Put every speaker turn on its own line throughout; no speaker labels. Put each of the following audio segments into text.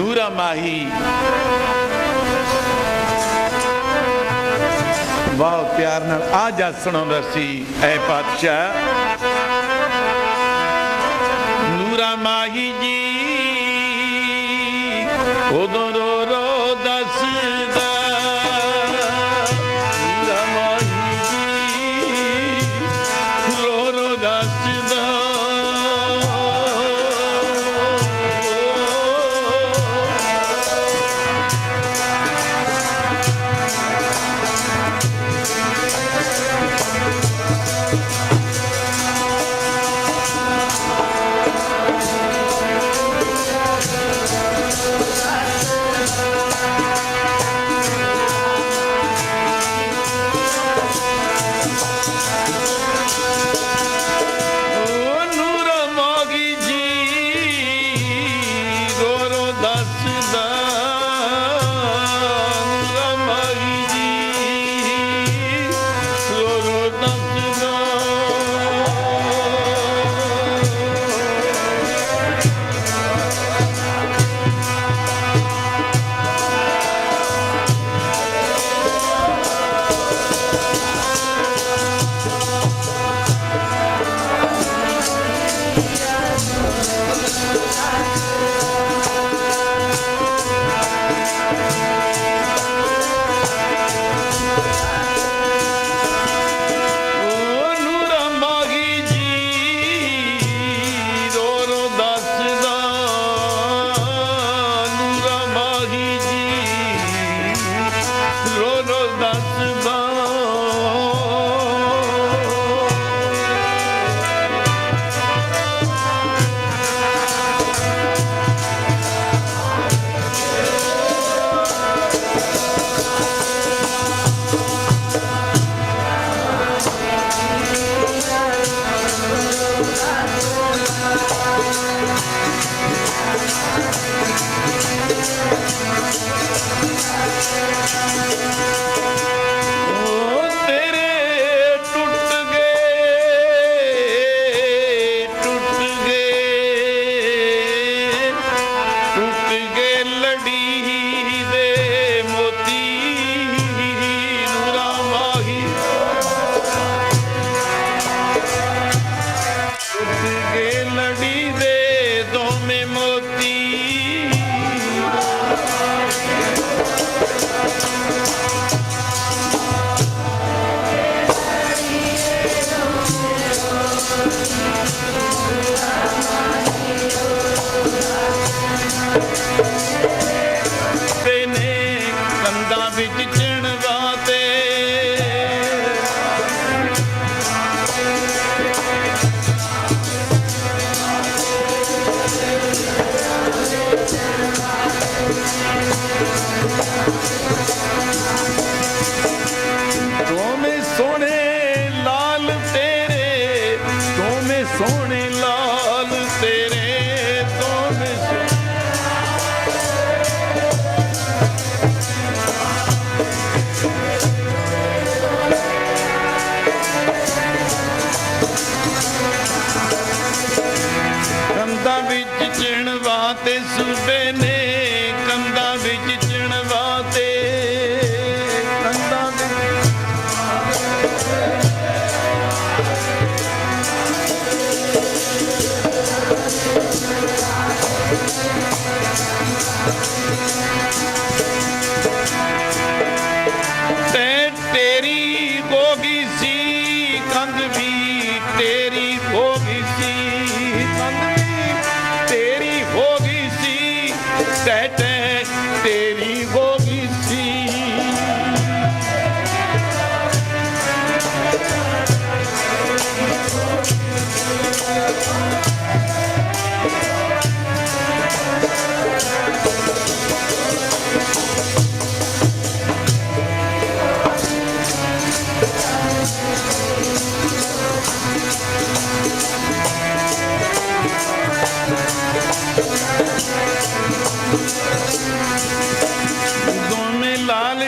dura ਮਾਹੀ ਬਹੁਤ ਪਿਆਰ ਨਾਲ ਆ ਜਾ ਸੁਣਾਉਂਦਾ ਸੀ ਐ ਪਾਤਸ਼ਾਹ। ਨੂਰਾ ਮਾਹੀ ਜੀ, ਉਦੋਂ
Thank
you. son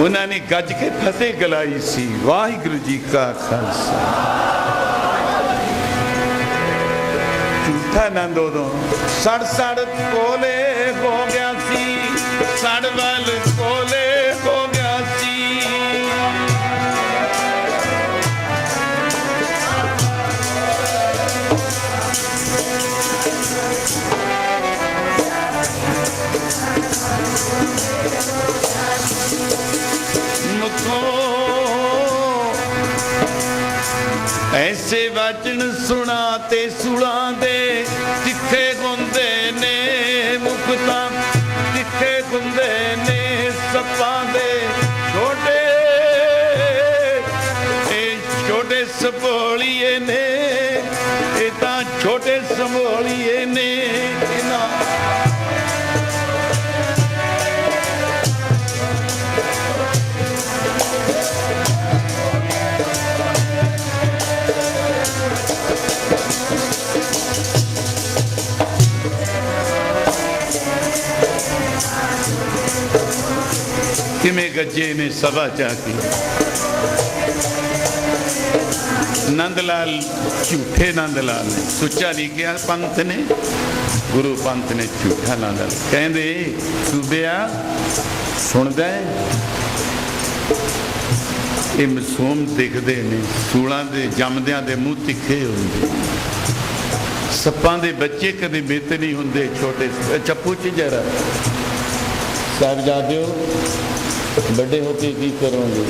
ਉਹਨਾਂ ਨੇ ਗੱਜ ਕੇ ਫਤਿਹ ਗਲਾਈ ਸੀ, ਵਾਹਿਗੁਰੂ ਜੀ ਕਾ ਖਾਲਸਾ। ਝੂਠਾ ਆਨੰਦ ਉਦੋਂ। ਸੜ ਸੜ ਕੋਲੇ ਹੋ ਗਿਆ ਸੀ, ਸੜ ਵੱਲ ਕੋਲੇ ਹੋ ਗਿਆ ਸੀ। ਮੁਖੋ ਐਸੇ ਵਚਨ ਸੁਣਾ ਤੇ ਸੁਣਾ ਦੇ ਤਿੱਖੇ ਹੁੰਦੇ ਨੇ ਮੁਕਤਾਂ, ਤਿੱਖੇ ਹੁੰਦੇ ਨੇ ਸੱਪਾਂ ਦੇ ਛੋਟੇ। ਇਹ ਛੋਟੇ ਸਪੋਲੀਏ ਨੇ ਕਿਵੇਂ ਗੱਜੇ ਨੇ ਸਭਾ ਚ ਨੰਦ ਲਾਲ ਝੂਠੇ ਨੰਦ ਲਾਲ ਨੇ। ਸੁੱਚਾ ਨਹੀਂ ਕਿਹਾ ਪੰਥ ਨੇ। ਗੁਰੂ ਪੰਥ ਨੇ ਝੂਠਾ ਨੰਦ ਲਾਲ ਕਹਿੰਦੇ, ਸੂਬਿਆ, ਸੁਣਦਾ ਇਹ ਮਸੂਮ ਦਿਖਦੇ ਨੇ। ਸੂਲਾਂ ਦੇ ਜੰਮਦਿਆਂ ਦੇ ਮੂੰਹ ਤਿੱਖੇ ਹੁੰਦੇ ਸੱਪਾਂ ਦੇ ਬੱਚੇ ਕਦੇ ਮਿੱਤ ਨਹੀਂ ਹੁੰਦੇ, ਛੋਟੇ ਚੱਪੂ ਚ ਜਰਾ। ਸਾਹਿਬਜ਼ਾਦਿਓ ਵੱਡੇ ਹੋ ਕੇ ਕੀ ਕਰੋਗੇ?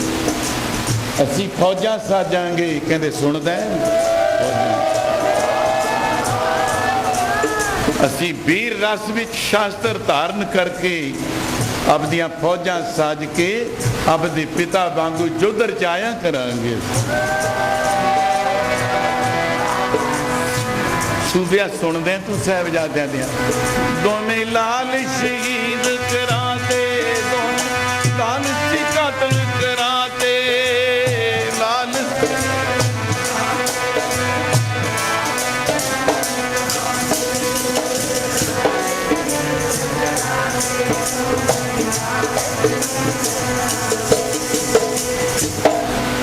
ਅਸੀਂ ਫੌਜਾਂ ਸਾਜਾਂਗੇ, ਕਹਿੰਦੇ ਸੁਣਦਾ ਅਸੀਂ ਵੀਰ ਰਸ ਵਿੱਚ ਸ਼ਾਸਤਰ ਧਾਰਨ ਕਰਕੇ ਆਪਦੀਆਂ ਫੌਜਾਂ ਸਾਜ ਕੇ ਆਪਦੇ ਪਿਤਾ ਵਾਂਗੂ ਜੁੱਧ ਰਚਾਇਆ ਕਰਾਂਗੇ। ਸੂਬਿਆ ਸੁਣਦੇ ਤੂੰ ਸਾਹਿਬਜ਼ਾਦਿਆਂ ਦੀਆਂ। ਦੋਵੇਂ ਲਾਲ ਸ਼ਹੀਦ ਕਰਾਤੇ, ਦੋਵੇਂ ਲਾਲ ਸੀ ਕਰਾਤੇ, ਲਾਲ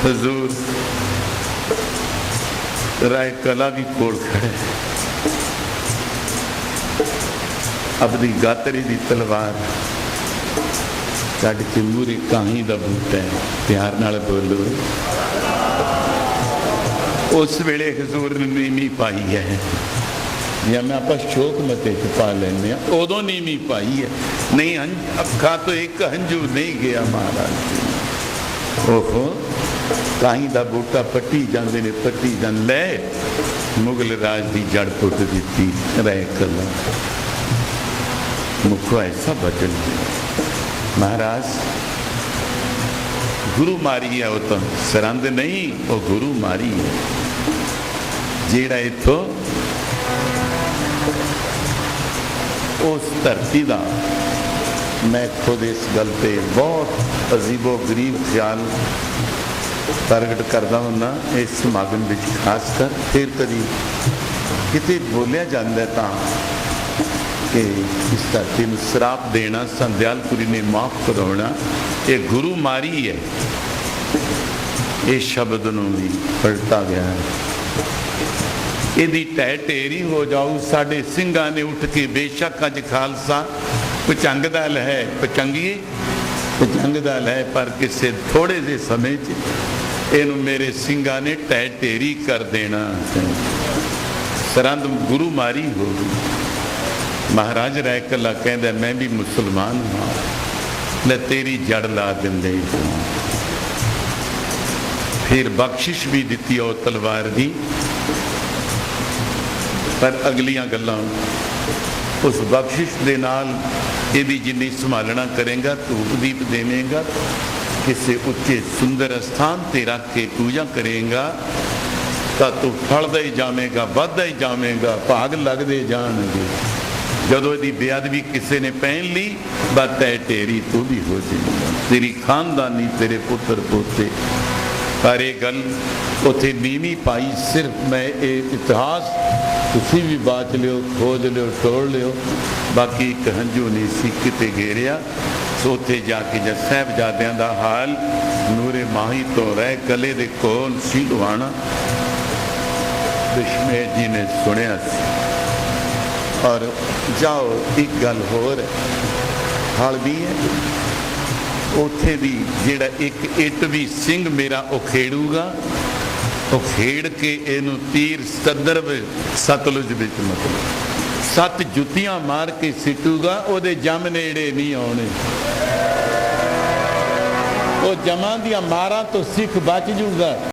ਹਜ਼ੂਰ, ਰਾਏ ਕਲਾ ਵੀ ਕੋਲ ਖੜੇ ਆਪਣੀ ਗਾਤਰੀ ਦੀ ਤਲਵਾਰ ਕੱਢ ਕੇ ਮੂਰੀ ਕਾਹੀ ਦਾ ਬੂਟਾ ਪਿਆਰ ਨਾਲ ਬੋਲੋ। ਉਸ ਵੇਲੇ ਹਜ਼ੂਰ ਨੇ ਨੀਵੀਂ ਪਾਈ ਹੈ। ਜਾਂ ਮੈਂ ਆਪਾਂ ਸ਼ੋਕ ਮਤੇ ਚ ਪਾ ਲੈਂਦੇ ਆ ਉਦੋਂ ਨੀਮੀ ਪਾਈ ਹੈ। ਨਹੀਂ ਅੱਖਾਂ ਤੋਂ ਇੱਕ ਹੰਝੂ ਨਹੀਂ ਗਿਆ ਮਹਾਰਾਜ ਜੀ। ਓਹੋ, ਕਾਹੀ ਦਾ ਬੂਟਾ ਪੱਟੀ ਜਾਂਦੇ ਨੇ, ਪੱਟੀ ਜਾਂ ਲੈ, ਮੁਗਲ ਰਾਜ ਦੀ ਜੜ ਪੁੱਟ ਦਿੱਤੀ, ਰਹਿ ਕਲਾ। ਮੁਖੋ ਐਸਾ ਬਚਨ ਮਹਾਰਾਜ, ਗੁਰੂ ਮਾਰੀ ਹੈ ਉਹ ਤਾਂ। ਸਰੰਦ ਨਹੀਂ, ਉਹ ਗੁਰੂ ਮਾਰੀ ਹੈ ਜਿਹੜਾ ਇਥੋਂ ਉਸ ਧਰਤੀ ਦਾ, ਮੈਂ ਖੁਦ ਇਸ ਗੱਲ ਤੇ ਬਹੁਤ ਅਜ਼ੀਬੋ ਗਰੀਬ ਖਿਆਲ ਪ੍ਰਗਟ ਕਰਦਾ ਹੁੰਦਾ, ਇਸ ਸਮਾਗਮ ਵਿੱਚ ਖਾਸ ਕਰ। ਫਿਰ ਕਦੀ ਕਿਤੇ ਬੋਲਿਆ ਜਾਂਦਾ ਤਾਂ ਕਿ ਇਸ ਧਰਤੀ ਨੂੰ ਸਰਾਪ ਦੇਣਾ, ਸੰਧਿਆਲਪੁਰੀ ਨੇ ਮਾਫ ਕਰਾਉਣਾ, ਇਹ ਗੁਰੂ ਮਾਰੀ ਹੈ। ਇਹ ਸ਼ਬਦ ਨੂੰ ਵੀ ਪਲਟਾ ਗਿਆ ਹੈ। ਇਹਦੀ ਟਹਿ ਢੇਰੀ ਹੋ ਜਾਊ। ਸਾਡੇ ਸਿੰਘਾਂ ਨੇ ਉੱਠ ਕੇ ਬੇਸ਼ੱਕ ਅੱਜ ਖਾਲਸਾ, ਪਚੰਗ ਦਾ ਹੈ ਪਚੰਗੀਏ, ਪਚੰਗ ਦਾ ਹੈ ਪਰ ਕਿਸੇ ਥੋੜੇ ਜਿਹੇ ਸਮੇਂ 'ਚ ਇਹਨੂੰ ਮੇਰੇ ਸਿੰਘਾਂ ਨੇ ਟਹਿ ਢੇਰੀ ਕਰ ਦੇਣਾ ਸਰੰਦ ਗੁਰੂ ਮਾਰੀ ਹੋ ਗਈ ਮਹਾਰਾਜ ਰਾਏ ਕੱਲਾ ਕਹਿੰਦਾ, ਮੈਂ ਵੀ ਮੁਸਲਮਾਨ ਹਾਂ। ਲੈ ਤੇਰੀ ਜੜ ਲਾ ਦਿੰਦੇ ਹਾਂ। ਫਿਰ ਬਖਸ਼ਿਸ਼ ਵੀ ਦਿੱਤੀ ਉਹ ਤਲਵਾਰ ਦੀ। ਪਰ ਅਗਲੀਆਂ ਗੱਲਾਂ, ਉਸ ਬਖਸ਼ਿਸ਼ ਦੇ ਨਾਲ ਇਹਦੀ ਜਿੰਨੀ ਸੰਭਾਲਣਾ ਕਰੇਗਾ, ਧੂਪ ਦੀਪ ਦੇਵੇਂਗਾ, ਕਿਸੇ ਉੱਚੇ ਸੁੰਦਰ ਸਥਾਨ ਤੇ ਰੱਖ ਕੇ ਪੂਜਾ ਕਰੇਗਾ, ਤਾਂ ਤੂੰ ਫਲਦਾ ਹੀ ਜਾਵੇਂਗਾ, ਵੱਧਦਾ ਹੀ ਜਾਵੇਂਗਾ, ਭਾਗ ਲੱਗਦੇ ਜਾਣਗੇ। ਜਦੋਂ ਇਹਦੀ ਬੇਅਦਬੀ ਕਿਸੇ ਨੇ ਪਹਿਨ ਲਈ, ਬਸ ਤੈ ਢੇਰੀ ਤੂੰ ਵੀ ਹੋ ਜਾਏਗਾ ਤੇਰੀ ਖਾਨਦਾਨੀ, ਤੇਰੇ ਪੁੱਤਰ ਪੋਤੇ। ਪਰ ਇਹ ਗੱਲ ਉਥੇ ਨੀਵੀਂ ਪਾਈ, ਸਿਰਫ ਮੈਂ ਇਹ ਇਤਿਹਾਸ ਤੁਸੀਂ ਵੀ ਬਾਚ ਲਿਓ, ਖੋਜ ਲਿਓ ਟੋਲ ਲਿਓ। ਬਾਕੀ ਇੱਕ ਹੰਝੂ ਨਹੀਂ ਸੀ ਕਿਤੇ ਘੇਰਿਆ। ਸੋ ਉੱਥੇ ਜਾ ਕੇ ਜਦ ਸਾਹਿਬਜ਼ਾਦਿਆਂ ਦਾ ਹਾਲ ਨੂਰੇ ਮਾਹੀ ਤੋਂ ਰਹਿ ਕਲੇ ਦੇ ਕੋਲ ਸੀ ਲਵਾਣਾ ਦਸ਼ਮੇਸ਼ ਜੀ ਨੇ ਸੁਣਿਆ ਸੀ। ਔਰ ਜਾਓ, ਇੱਕ ਗੱਲ ਹੋਰ ਹਾਲ ਵੀ ਹੈ। ਉੱਥੇ ਵੀ ਜਿਹੜਾ ਇੱਕ ਇੱਟ ਵੀ ਸਿੰਘ ਮੇਰਾ ਉਹ ਖੇੜੂਗਾ ਉਹ ਖੇੜ ਕੇ ਇਹਨੂੰ ਤੀਰ ਸਦਰ ਵਿੱਚ, ਸਤਲੁਜ ਵਿੱਚ ਮਤਲਬ। ਸੱਤ ਜੁੱਤੀਆਂ ਮਾਰ ਕੇ ਸਿੱਟੂਗਾ, ਉਹਦੇ ਜਮ ਨੇੜੇ ਨਹੀਂ ਆਉਣੇ। ਉਹ ਜਮਾਂ ਦੀਆਂ ਮਾਰਾਂ ਤੋਂ ਸਿੱਖ ਬਚ ਜੂਗਾ।